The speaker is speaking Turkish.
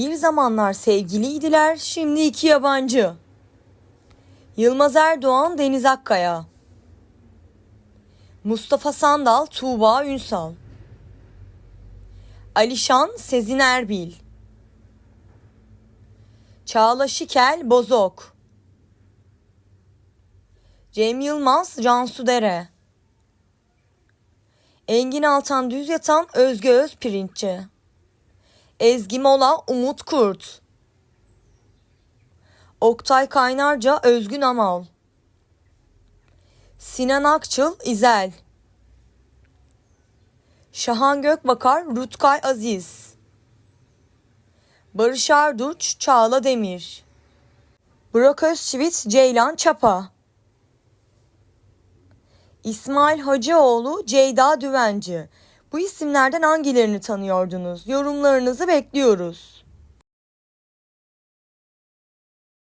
Bir zamanlar sevgiliydiler, şimdi iki yabancı. Yılmaz Erdoğan, Deniz Akkaya. Mustafa Sandal, Tuğba Ünsal. Alişan, Sezin Erbil. Çağla Şikel, Bozok. Cem Yılmaz, Cansu Dere. Engin Altan Düz Yatan, Özge Özpirinççi. Ezgi Mola, Umut Kurt. Oktay Kaynarca, Özgün Amal. Sinan Akçıl, İzel. Şahan Gökbakar, Rutkay Aziz. Barış Arduç, Çağla Demir. Burak Özçivit, Ceylan Çapa. İsmail Hacıoğlu, Ceyda Düvenci. Bu isimlerden hangilerini tanıyordunuz? Yorumlarınızı bekliyoruz.